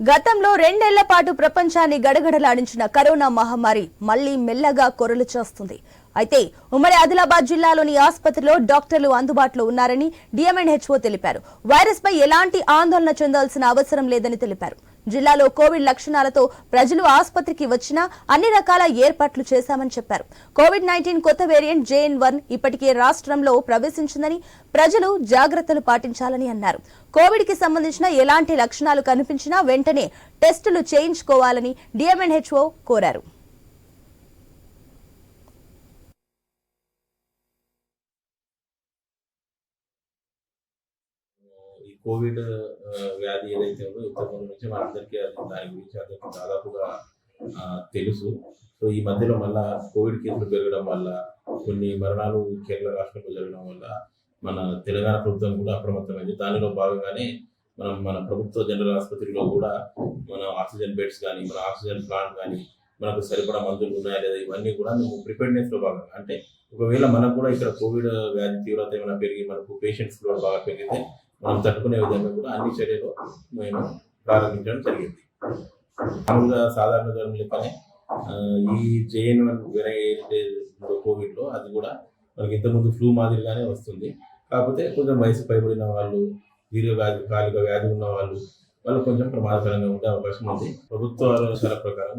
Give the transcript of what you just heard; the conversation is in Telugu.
గతంలో రెండేళ్ళ పాటు ప్రపంచాన్ని గడగడలాడించిన కరోనా మహమ్మారి మళ్ళీ మెల్లగా కొరలు చేస్తుంది. అయితే ఉమ్మడి ఆదిలాబాద్ జిల్లాలోని ఆసుపత్రిలో డాక్టర్లు అందుబాటులో ఉన్నారని డిఎంఎన్హెచ్ఓ తెలిపారు. వైరస్ పై ఎలాంటి ఆందోళన చెందాల్సిన అవసరం లేదని తెలిపారు. జిల్లాలో కోవిడ్ లక్షణాలతో ప్రజలు ఆసుపత్రికి వచ్చినా అన్ని రకాల ఏర్పాట్లు చేశామని చెప్పారు. కోవిడ్ నైన్టీన్ కొత్త వేరియంట్ జేఎన్ వన్ ఇప్పటికే రాష్ట్రంలో ప్రవేశించిందని ప్రజలు జాగ్రత్తలు పాటించాలని అన్నారు. కోవిడ్కి సంబంధించిన ఎలాంటి లక్షణాలు కనిపించినా వెంటనే టెస్టులు చేయించుకోవాలని డిఎంఎన్హెచ్ఓ కోరారు. ఈ కోవిడ్ వ్యాధి ఏదైతే ఉందో ఇంతకుముందు నుంచి మనందరికీ అది దాని గురించి అందరికీ దాదాపుగా తెలుసు. సో ఈ మధ్యలో మళ్ళా కోవిడ్ కేసులు పెరగడం వల్ల కొన్ని మరణాలు కేరళ రాష్ట్రంలో జరగడం వల్ల మన తెలంగాణ ప్రభుత్వం కూడా అప్రమత్తమైంది. దానిలో భాగంగానే మనం మన ప్రభుత్వ జనరల్ ఆసుపత్రిలో కూడా మన ఆక్సిజన్ బెడ్స్ కానీ మన ఆక్సిజన్ ప్లాంట్ కానీ మనకు సరిపడా మందులు ఉన్నాయా లేదా ఇవన్నీ కూడా మేము ప్రిపేర్నెస్లో భాగంగా అంటే ఒకవేళ మనకు కూడా ఇక్కడ కోవిడ్ వ్యాధి తీవ్రత ఏమైనా పెరిగి మనకు పేషెంట్స్ కూడా బాగా పెరిగితే మనం తట్టుకునే విధంగా కూడా అన్ని చర్యలు మేము ప్రారంభించడం జరిగింది. మామూలుగా సాధారణ జ్వరం లెక్కనే ఈ జేఎన్ వన్ కోవిడ్లో అది కూడా మనకి ఇంతకుముందు ఫ్లూ మాదిరిగానే వస్తుంది. కాకపోతే కొంచెం వయసు పైబడిన వాళ్ళు దీర్ఘకాలిక వ్యాధి ఉన్న వాళ్ళు వాళ్ళు కొంచెం ప్రమాదకరంగా ఉండే అవకాశం ఉంది. ప్రభుత్వ ఆలోచనల ప్రకారం